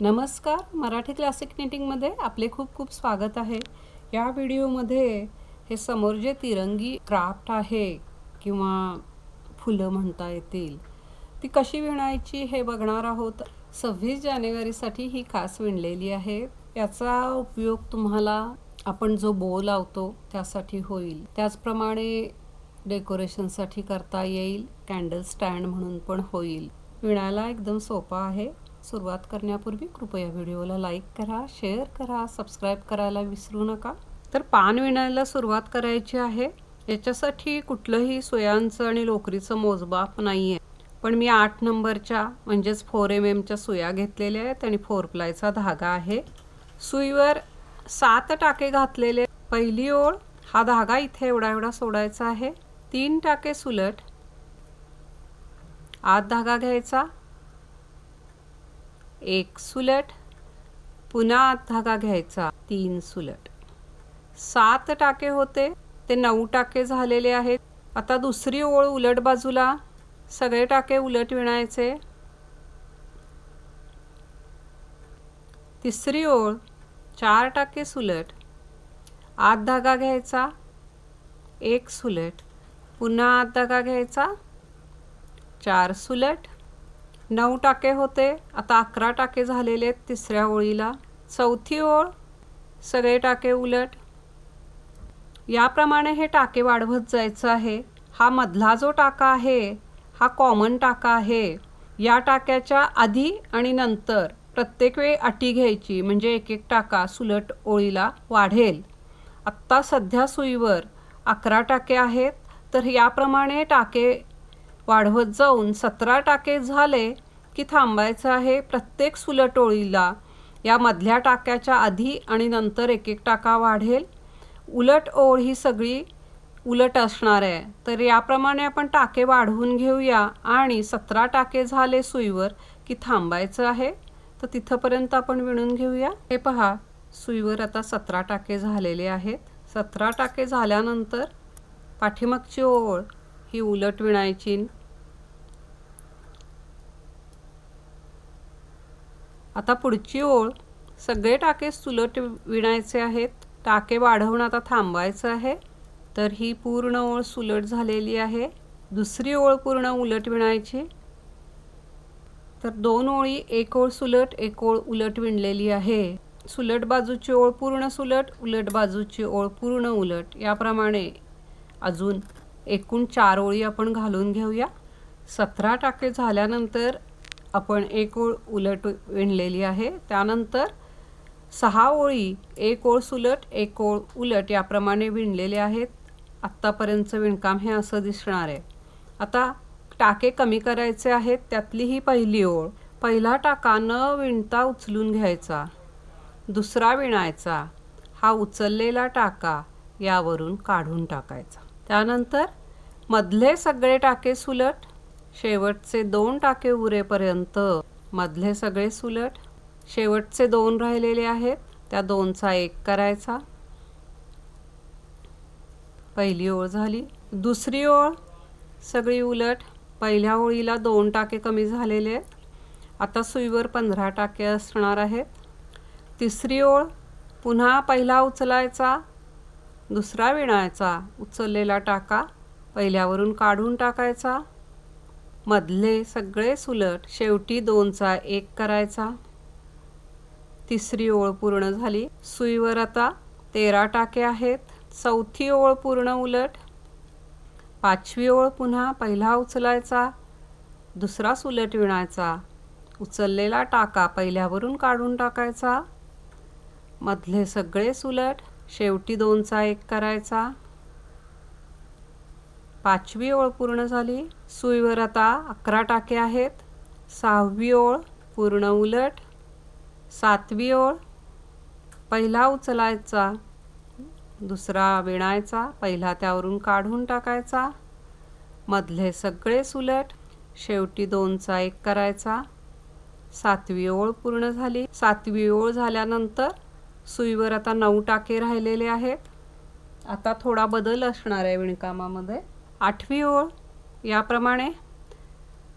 नमस्कार मराठी क्लासिक निटिंगमध्ये आपले खूप खूप स्वागत आहे. या व्हिडिओमध्ये हे समोर जे तिरंगी क्राफ्ट आहे किंवा फुलं म्हणता येतील ती कशी विणायची हे बघणार आहोत. सव्वीस जानेवारीसाठी ही खास विणलेली आहे. याचा उपयोग तुम्हाला आपण जो बो लावतो त्यासाठी होईल. त्याचप्रमाणे डेकोरेशनसाठी करता येईल कॅन्डल स्टँड म्हणून पण होईल. विणायला एकदम सोपा आहे. सुरुवात करण्यापूर्वी कृपया व्हिडिओला लाईक करा शेअर करा सबस्क्राईब करायला विसरू नका. तर पान विणायला सुरुवात करायची आहे. याच्यासाठी कुठलंही सुयांचं आणि लोकरीचं मोजमाप नाही आहे पण मी आठ नंबरच्या म्हणजेच फोर एम एमच्या सुया घेतलेल्या आहेत आणि फोर प्लायचा धागा आहे. सुईवर सात टाके घातलेले. पहिली ओळ हा धागा इथे एवढा एवढा सोडायचा आहे. तीन टाके सुलट. आत धागा घ्यायचा. एक सुलट पुन्हा आत धागा घ्यायचा तीन सुलट. सात टाके होते ते नऊ टाके झालेले आहेत. आता दुसरी ओळ उलट बाजूला सगळे टाके उलट विणायचे. तिसरी ओळ चार टाके सुलट आत धागा घ्यायचा एक सुलट पुन्हा आत धागा घ्यायचा चार सुलट नऊ टाके होते आता अकरा टाके झालेले आहेत तिसऱ्या ओळीला. चौथी ओळ सगळे टाके उलट. याप्रमाणे हे टाके वाढवत जायचं आहे. हा मधला जो टाका आहे हा कॉमन टाका आहे. या टाक्याच्या आधी आणि नंतर प्रत्येक वेळी अटी घ्यायची म्हणजे एक एक टाका सुलट ओळीला वाढेल. आत्ता सध्या सुईवर अकरा टाके आहेत तर याप्रमाणे टाके वाढवत जाऊन सतरा टाके झाले की थांबायचं आहे प्रत्येक सुलट ओळीला. या मधल्या टाक्याच्या आधी आणि नंतर एक एक टाका वाढेल. उलट ओळ ही सगळी उलट असणार आहे. तर याप्रमाणे आपण टाके वाढवून घेऊया आणि सतरा टाके झाले सुईवर की थांबायचं आहे. तर तिथंपर्यंत आपण विणून घेऊया. हे पहा सुईवर आता सतरा टाके झालेले आहेत. सतरा टाके झाल्यानंतर पाठीमागची ओळ ही उलट विणायची. आता पुढची ओळ. सगळे टाके सुलट विणायचे आहेत. टाके वाढवून आता थांबायचं आहे. तर ही पूर्ण ओळ सुलट झालेली आहे. दुसरी ओळ पूर्ण उलट विणायची. तर दोन ओळी एक ओळ सुलट एक ओळ उलट विणलेली आहे. सुलट बाजूची ओळ पूर्ण सुलट उलट बाजूची ओळ पूर्ण उलट. याप्रमाणे अजून एकूण चार ओळी आपण घालून घेऊया. सतरा टाके झाल्यानंतर आपण एक ओळ उलट विणलेली आहे. त्यानंतर सहा ओळी एक ओळ सुलट एक ओळ उलट याप्रमाणे विणलेले आहेत. आत्तापर्यंतचं विणकाम हे असं दिसणार आहे. आता टाके कमी करायचे आहेत. त्यातली ही पहिली ओळ. पहिला टाका न विणता उचलून घ्यायचा. दुसरा विणायचा. हा उचललेला टाका यावरून काढून टाकायचा. त्यानंतर मधले सगळे टाके सुलट शेवटचे दोन टाके उरेपर्यंत मधले सगळे सुलट शेवटचे दोन राहिलेले आहेत. त्या दोनचा एक करायचा. पहिली ओळ झाली. दुसरी ओळ सगळी उलट. पहिल्या ओळीला दोन टाके कमी झालेले आहेत. आता सुईवर पंधरा टाके असणार आहेत. तिसरी ओळ पुन्हा पहिला उचलायचा. दुसरा विणायचा. उचललेला टाका पहिल्यावरून काढून टाकायचा. मधले सगळे सुलट शेवटी दोनचा एक करायचा. तिसरी ओळ पूर्ण झाली. सुईवर आता तेरा टाके आहेत. चौथी ओळ पूर्ण उलट. पाचवी ओळ पुन्हा पहिला उचलायचा. दुसरा सुलट विणायचा. उचललेला टाका पहिल्यावरून काढून टाकायचा. मधले सगळे सुलट शेवटी दोनचा एक करायचा. पाचवी ओळ पूर्ण झाली. सुईवर आता अकरा टाके आहेत. सहावी ओळ पूर्ण उलट. सातवी ओळ पहिला उचलायचा. दुसरा विणायचा. पहिला त्यावरून काढून टाकायचा. मधले सगळे सुलट. शेवटी दोनचा एक करायचा. सातवी ओळ पूर्ण झाली. सातवी ओळ झाल्यानंतर सुईवर आता नऊ टाके राहिलेले आहेत. आता थोडा बदल असणार आहे विणकामामध्ये. आठवी ओळ याप्रमाणे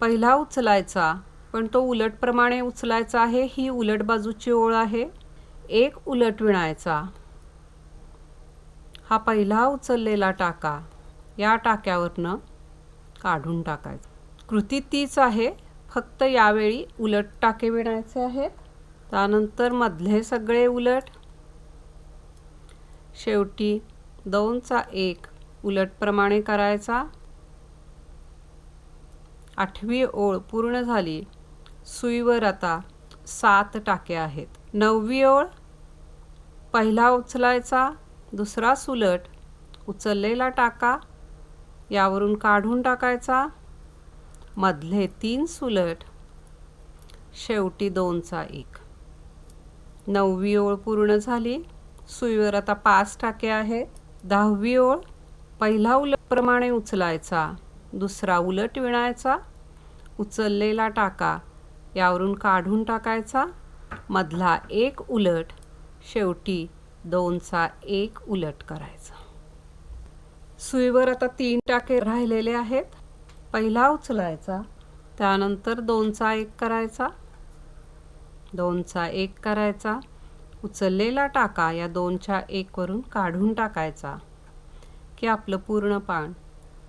पहिला उचलायचा पण तो उलटप्रमाणे उचलायचा आहे ही उलट बाजूची ओळ आहे. एक उलट विणायचा. हा पहिला उचललेला टाका या टाक्यावरनं काढून टाकायचा. कृती तीच आहे फक्त यावेळी उलट टाके विणायचे आहेत. त्यानंतर मधले सगळे उलट. शेवटी दोनचा एक उलटप्रमाणे करायचा. आठवी ओळ पूर्ण झाली. सुईवर आता सात टाके आहेत. नववी ओळ पहिला उचलायचा दुसरा सुलट उचललेला टाका यावरून काढून टाकायचा. मधले तीन सुलट शेवटी दोनचा एक. नववी ओळ पूर्ण झाली. सुईवर आता पाच टाके आहेत. दहावी ओळ पहिला उलटप्रमाणे उचलायचा दुसरा उलट विणायचा उचललेला टाका यावरून काढून टाकायचा मधला एक उलट शेवटी दोनचा एक उलट करायचा. सुईवर आता तीन टाके राहिलेले आहेत. पहिला उचलायचा त्यानंतर दोनचा एक करायचा. दोनचा एक करायचा उचललेला टाका या दोनच्या एकवरून काढून टाकायचा. की आपलं पूर्ण पान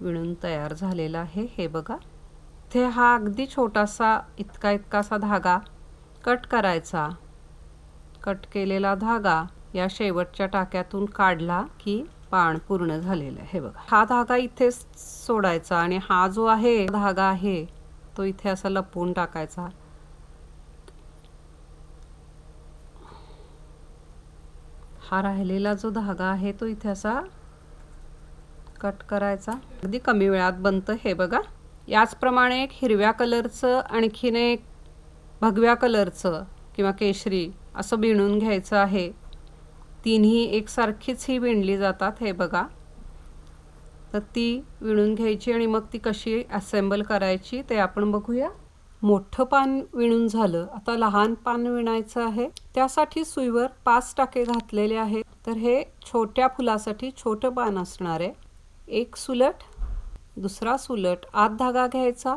विणून तयार झालेलं आहे. हे बघा. ते हा अगदी छोटासा इतका इतकासा धागा कट करायचा. कट केलेला धागा या शेवटच्या टाक्यातून काढला की पान पूर्ण झालेलं आहे. हे बघा. हा धागा इथेच सोडायचा आणि हा जो आहे धागा आहे तो इथे असा लपवून टाकायचा. हा राहिलेला जो धागा आहे तो इथे असा कट करायचा. अगदी कमी वेळात बनतं हे बघा. याचप्रमाणे एक हिरव्या कलरचं आणखीन एक भगव्या कलरचं किंवा केशरी असं विणून घ्यायचं आहे. तिन्ही एकसारखीच ही विणली जातात हे बघा. तर ती विणून घ्यायची आणि मग ती कशी असेंबल करायची ते आपण बघूया. मोठं पान विणून झालं. आता लहान पान विणायचं आहे. त्यासाठी सुईवर पाच टाके घातलेले आहेत. तर हे छोट्या फुलासाठी छोटं पान असणार आहे. एक सुलट दुसरा सुलट आत धागा घ्यायचा.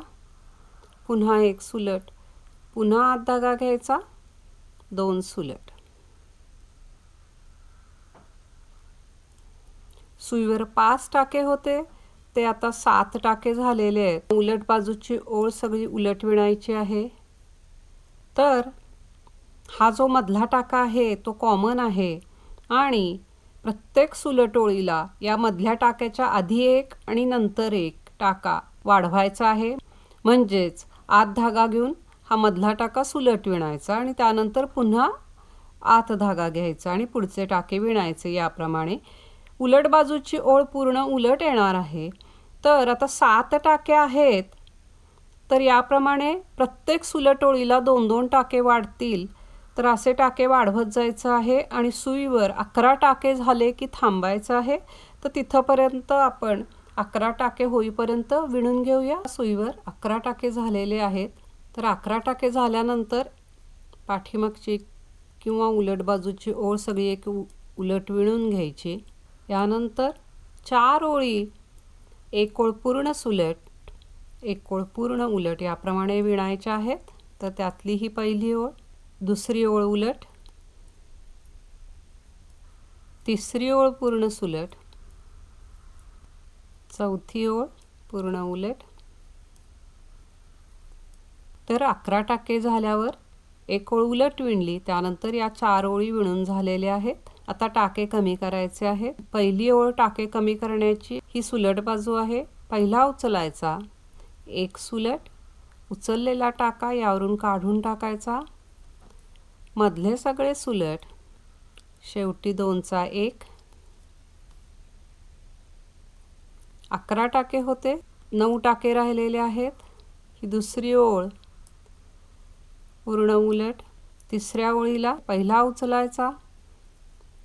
पुन्हा एक सुलट पुन्हा आत धागा घ्यायचा. दोन सुलट. सुईवर पाच टाके होते. ते आता सात टाके झालेले आहेत. उलट बाजूची ओळ सगळी उलट विणायची आहे. तर हा जो मधला टाका आहे तो कॉमन आहे. आणि प्रत्येक सुलटोळीला यामधल्या या मधल्या टाक्याच्या आधी एक आणि नंतर एक टाका वाढवायचा आहे. म्हणजेच आत धागा घेऊन हा मधला टाका सुलट विणायचा आणि त्यानंतर पुन्हा आत धागा घ्यायचा आणि पुढचे टाके विणायचे. याप्रमाणे उलट बाजूची ओळ पूर्ण उलट येणार आहे. तर आता सात टाके आहेत. तर याप्रमाणे प्रत्येक सुलटोळीला दोन दोन टाके वाढतील. तर असे टाके वाढवत जायचं आहे आणि सुईवर अकरा टाके झाले की थांबायचं आहे तर तिथंपर्यंत आपण अकरा टाके होईपर्यंत विणून घेऊया. सुईवर अकरा टाके झालेले आहेत तर अकरा टाके झाल्यानंतर पाठीमागची किंवा उलट बाजूची ओळ सगळी एक उलट विणून घ्यायची. यानंतर चार ओळी एक ओळ पूर्ण सुलट एक ओळ पूर्ण उलट याप्रमाणे विणायच्या आहेत तर त्यातली ही पहिली ओळ. दुसरी ओळ उलट. तिसरी ओळ पूर्ण सुलट. चौथी ओळ पूर्ण उलट. तर अकरा टाके झाल्यावर एक ओळ उलट विणली. त्यानंतर या चार ओळी विणून झालेल्या आहेत. आता टाके कमी करायचे आहेत. पहिली ओळ टाके कमी करण्याची ही सुलट बाजू आहे. पहिला उचलायचा. एक सुलट. उचललेला टाका यावरून काढून टाकायचा. मधले सगळे सुलट. शेवटी दोनचा एक. अकरा टाके होते. नऊ टाके राहिलेले आहेत. ही दुसरी ओळ. पूर्ण उलट. तिसऱ्या ओळीला पहिला उचलायचा.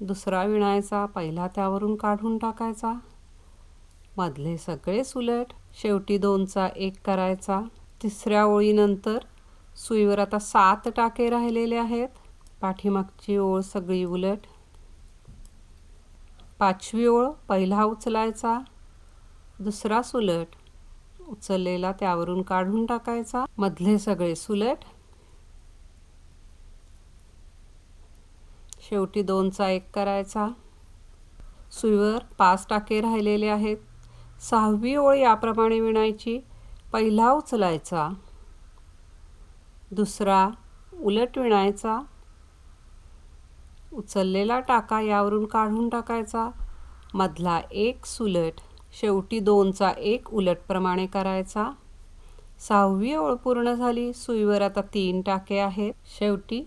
दुसरा विणायचा. पहिला त्यावरून काढून टाकायचा. मधले सगळे सुलट. शेवटी दोनचा एक करायचा. तिसऱ्या ओळीनंतर सुईवर आता सात टाके राहिलेले आहेत. पाठीमागची ओळ सगळी उलट. पाचवी ओळ पहिला उचलायचा दुसरा सुलट. उचललेला त्यावरून काढून टाकायचा मधले सगळे सुलट. शेवटी दोनचा एक करायचा. सुईवर पाच टाके राहिलेले आहेत. सहावी ओळ याप्रमाणे विणायची पहिला उचलायचा. दुसरा उलट विणायचा. उचललेला टाका यावरून काढून टाकायचा. मधला एक सुलट शेवटी दोनचा एक उलटप्रमाणे करायचा. सहावी ओळ पूर्ण झाली सुईवर आता तीन टाके आहेत. शेवटी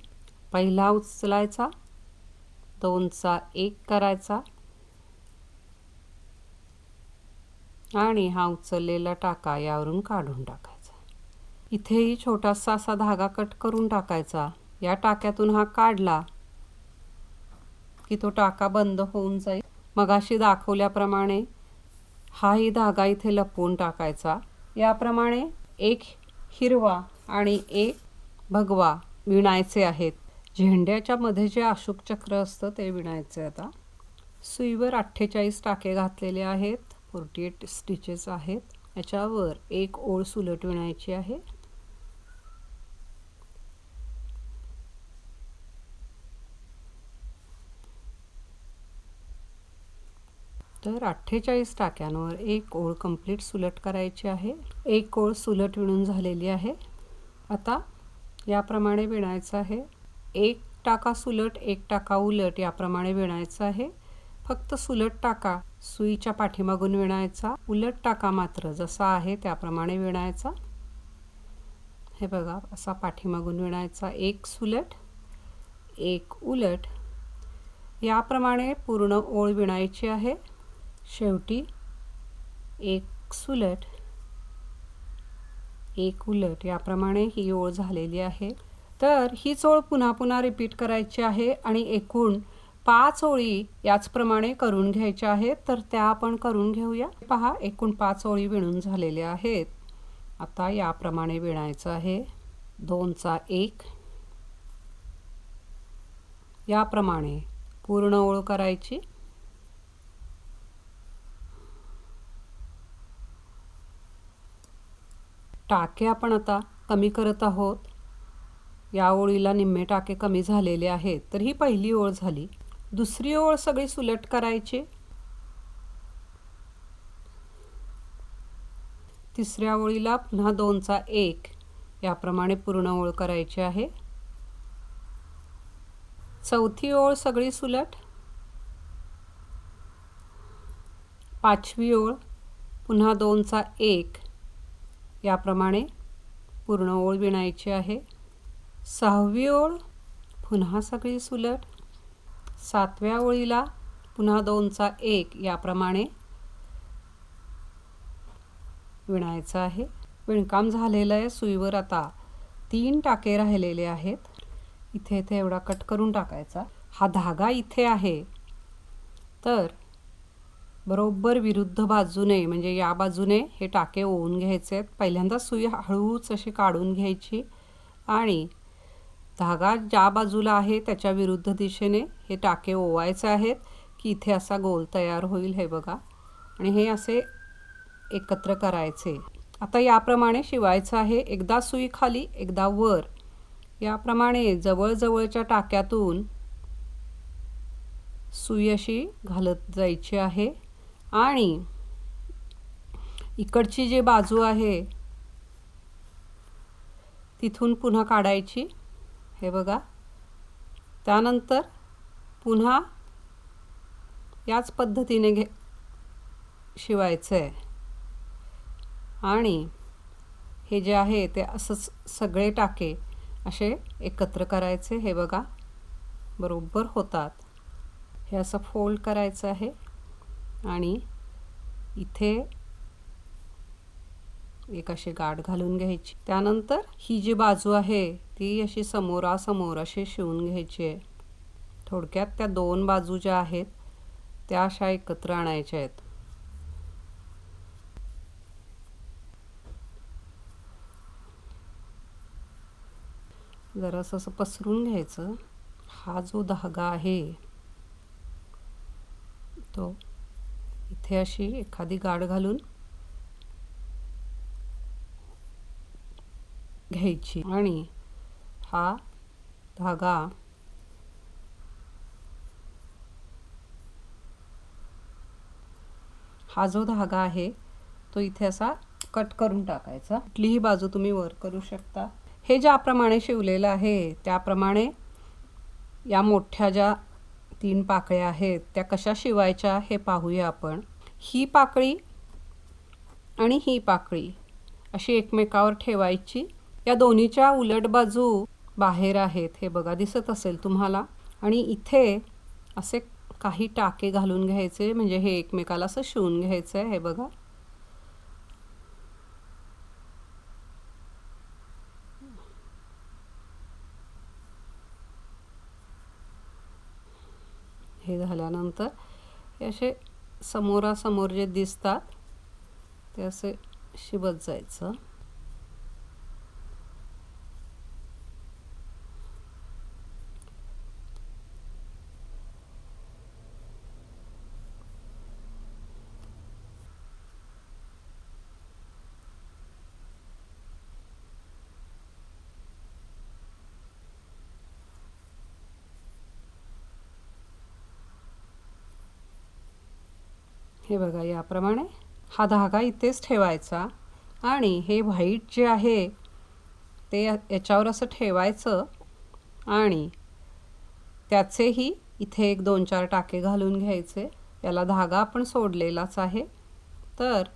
पहिला उचलायचा दोनचा एक करायचा. आणि हा उचललेला टाका यावरून काढून टाकायचा. इथेही छोटासा असा धागा कट करून टाकायचा. या टाक्यातून हा काढला की तो टाका बंद होऊन जाईल. मगाशी दाखवल्याप्रमाणे हाही धागा इथे लपवून टाकायचा. याप्रमाणे एक हिरवा आणि एक भगवा विणायचे आहेत. झेंड्याच्या मध्ये जे अशोक चक्र असतं ते विणायचे आता. सुईवर अठ्ठेचाळीस टाके घातलेले आहेत. फोर्टी एट स्टिचेस आहेत. याच्यावर एक ओळ सुलट विणायची आहे. तर अठ्ठेचाळीस टाक्यांवर एक ओळ कंप्लीट सुलट करायची आहे. एक ओळ सुलट विणून झालेली आहे. आता याप्रमाणे विणायचं आहे. एक टाका सुलट एक टाका उलट याप्रमाणे विणायचं आहे. फक्त सुलट टाका सुईच्या पाठीमागून विणायचा. उलट टाका मात्र जसा आहे त्याप्रमाणे विणायचा. हे बघा असा पाठीमागून विणायचा. एक सुलट एक उलट. याप्रमाणे पूर्ण ओळ विणायची आहे. शेवटी एक सुलट एक उलट याप्रमाणे ही ओळ झालेली आहे. तर हीच ओळ पुन्हा पुन्हा रिपीट करायची आहे आणि एकूण पाच ओळी याचप्रमाणे करून घ्यायच्या आहेत. तर त्या आपण करून घेऊया. पहा एकूण पाच ओळी विणून झालेल्या आहेत. आता याप्रमाणे विणायचं आहे. दोनचा एक. याप्रमाणे पूर्ण ओळ करायची. टाके आपण आता कमी करत आहोत. या ओळीला निम्मे टाके कमी झालेले आहेत. तर ही पहिली ओळ झाली. दुसरी ओळ सगळी सुलट करायची. तिसऱ्या ओळीला पुन्हा दोनचा एक. याप्रमाणे पूर्ण ओळ करायची आहे. चौथी ओळ सगळी सुलट. पाचवी ओळ पुन्हा दोनचा एक. याप्रमाणे पूर्ण ओळ विणायची आहे. सहावी ओळ पुन्हा सगळी सुलट. सातव्या ओळीला पुन्हा दोनचा एक याप्रमाणे विणायचं आहे. विणकाम झालेलं आहे सुईवर आता तीन टाके राहिलेले आहेत. इथे इथे एवढा कट करून टाकायचा. हा धागा इथे आहे. तर बरोबर विरुद्ध बाजूने म्हणजे या बाजूने हे टाके ओवून घ्यायचे आहेत. पहिल्यांदा सुई हळूच अशी काढून घ्यायची आणि धागा ज्या बाजूला आहे त्याच्या विरुद्ध दिशेने हे टाके ओवायचे आहेत की इथे असा गोल तयार होईल हे बघा. आणि हे असे एकत्र करायचे. आता याप्रमाणे शिवायचं आहे. एकदा सुई खाली एकदा वर. याप्रमाणे जवळजवळच्या टाक्यातून सुई अशी घालत जायची आहे. आणि इकडची जी बाजू आहे तिथून पुन्हा काढायची. हे बघा. त्यानंतर पुन्हा याच पद्धतीने घे शिवायचं आहे आणि हे जे आहे ते असंच सगळे टाके असे एकत्र करायचे. हे बघा. बरोबर होतात. हे असं फोल्ड करायचं आहे. आणि इथे एक अशी गाठ घालून घ्यायची. त्यानंतर ही जी बाजू आहे ती अशी समोरासमोर अशी शिवून घ्यायची आहे. थोडक्यात त्या दोन बाजू ज्या आहेत त्या अशा एकत्र आणायच्या आहेत. जरासं असं पसरून घ्यायचं. हा जो धागा आहे तो इथे अशी एखादी गाठ घालून घ्यायची. आणि हा धागा हा जो धागा आहे तो इथे असा कट करून टाकायचा. कुठलीही बाजू तुम्ही वर करू शकता. हे ज्याप्रमाणे शिवलेलं आहे त्याप्रमाणे या मोठ्या ज्या तीन पाकळ्या आहेत त्या कशा शिवायच्या हे पाहूया आपण. ही पाकळी आणि ही पाकळी अशी एकमेकावर ठेवायची. या दोन्हीच्या उलट बाजू बाहेर आहेत हे बघा दिसत असेल तुम्हाला. आणि इथे असे काही टाके घालून घ्यायचे म्हणजे हे एकमेकाला असं शिवून घ्यायचं आहे हे बघा. हे झाल्यानंतर हे असे समोरासमोर जे दिसतात ते असे शिवत जायचं. हे बघा याप्रमाणे हा धागा इथेच ठेवायचा आणि हे व्हाईट जे आहे ते याच्यावर असं ठेवायचं आणि त्याचेही इथे एक दोन चार टाके घालून घ्यायचे. याला धागा आपण सोडलेलाच आहे. तर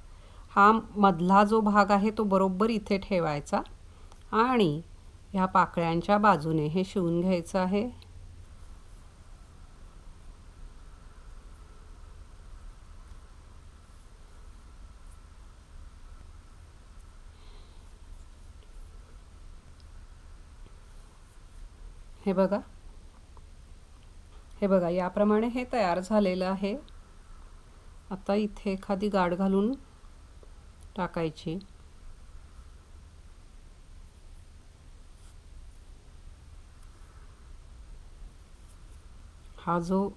हा मधला जो भाग आहे तो बरोबर इथे ठेवायचा आणि ह्या पाकळ्यांच्या बाजूने हे शिवून घ्यायचं आहे. हे बघा. हे बघा याप्रमाणे हे तयार झालेलं आहे. आता इथे एखादी गाठ घालून टाकायची. हा जो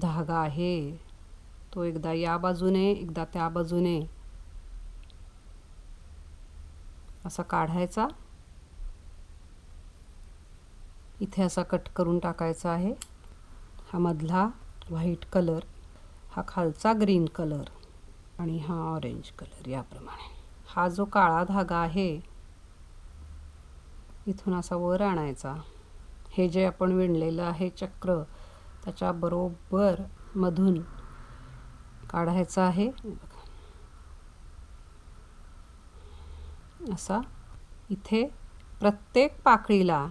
धागा आहे तो एकदा या बाजूने एकदा त्या बाजूने असा काढायचा. इथे असा कट करून टाकायचा आहे. हा मधला व्हाईट कलर हा खालचा ग्रीन कलर आणि हा ऑरेंज कलर याप्रमाणे. हा जो काळा धागा आहे इथून असा वर आणायचा. हे जे आपण विणलेलं आहे चक्र त्याच्या बरोबर मधून काढायचा आहे. असा इथे प्रत्येक पाकळीला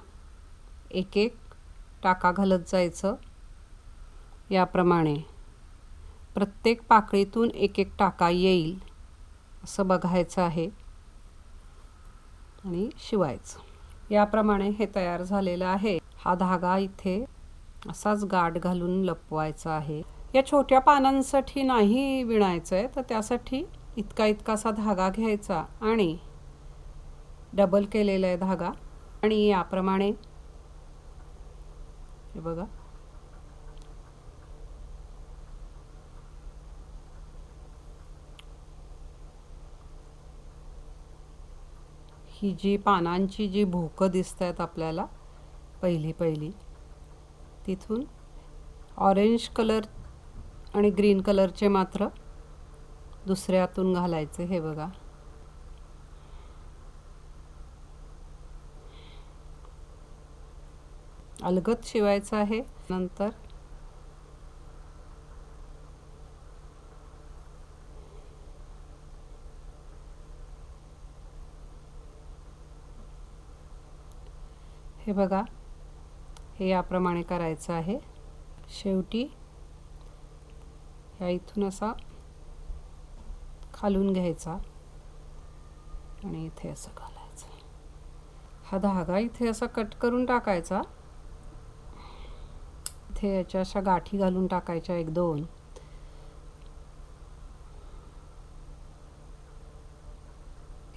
एक एक टाका घालत जायचं. याप्रमाणे प्रत्येक पाकळीतून एक एक टाका येईल असं बघायचं आहे आणि शिवायचं. याप्रमाणे हे तयार झालेलं आहे. हा धागा इथे असाच गाठ घालून लपवायचा आहे. या छोट्या पानांसाठी नाही विणायचं आहे तर त्यासाठी इतका इतकासा धागा घ्यायचा आणि डबल केलेला आहे धागा. आणि याप्रमाणे हे बघा. ही जी पानांची जी भोकं दिसत आहेत आपल्याला पहिली पहिली तिथून ऑरेंज कलर आणि ग्रीन कलरचे मात्र दुसऱ्यातून घालायचे हे बघा. अलगत शिवायचं आहे. नंतर हे बघा हे याप्रमाणे करायचं आहे. शेवटी ह्या इथून असा खालून घ्यायचा आणि इथे असं घालायचं. हा धागा इथे असा कट करून टाकायचा. इथे याच्या अशा गाठी घालून टाकायच्या एक दोन.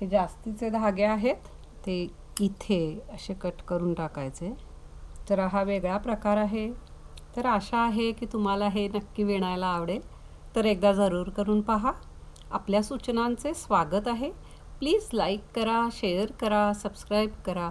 हे जास्तीचे धागे आहेत ते इथे असे कट करून टाकायचे. तर हा वेगळा प्रकार आहे. तर आशा आहे की तुम्हाला हे नक्की विणायला आवडेल. तर एकदा जरूर करून पहा. आपल्या सूचनांचे स्वागत आहे. प्लीज लाईक करा शेअर करा सबस्क्राईब करा.